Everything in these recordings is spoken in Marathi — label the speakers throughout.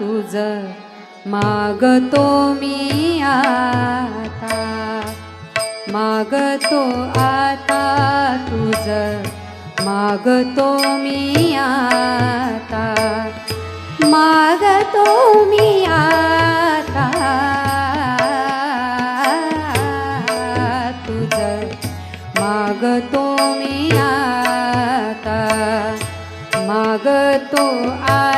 Speaker 1: तुझ मागतो मी आता. मागतो आता तुझ मागतो मी आता. मागतो मी आता. तुझ मागतो मी आता. मागतो आता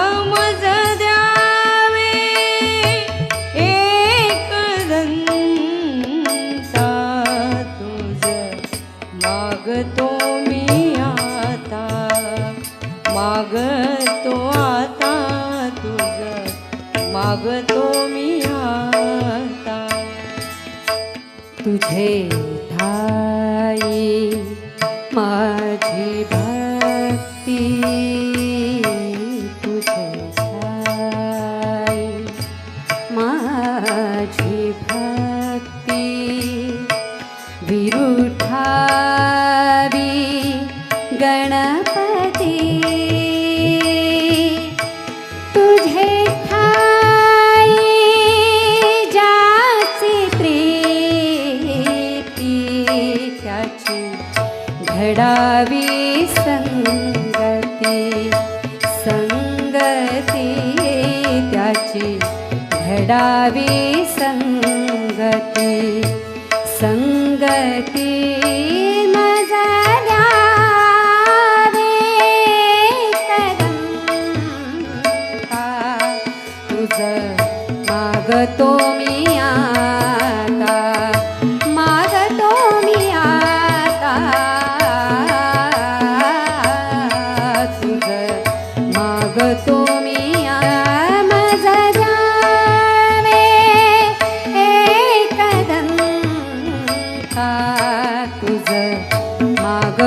Speaker 2: आता तुझ मागतो मी आता.
Speaker 1: तुझे ठाई माझी भक्ती तुझे ठाई माझी भक्ती. विरुठावी डावी संगती संगती त्याची. घडावी संगती संगती तुझ मागतो मी आ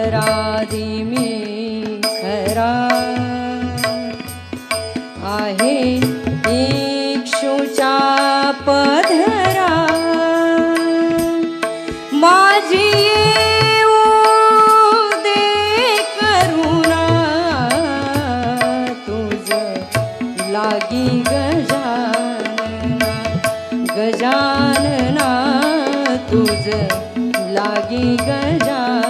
Speaker 2: अपराधी मी खरा. आहे इक्षुचा पधरा. माझी करुणा. लागी गजानना. तुझ लागी गजान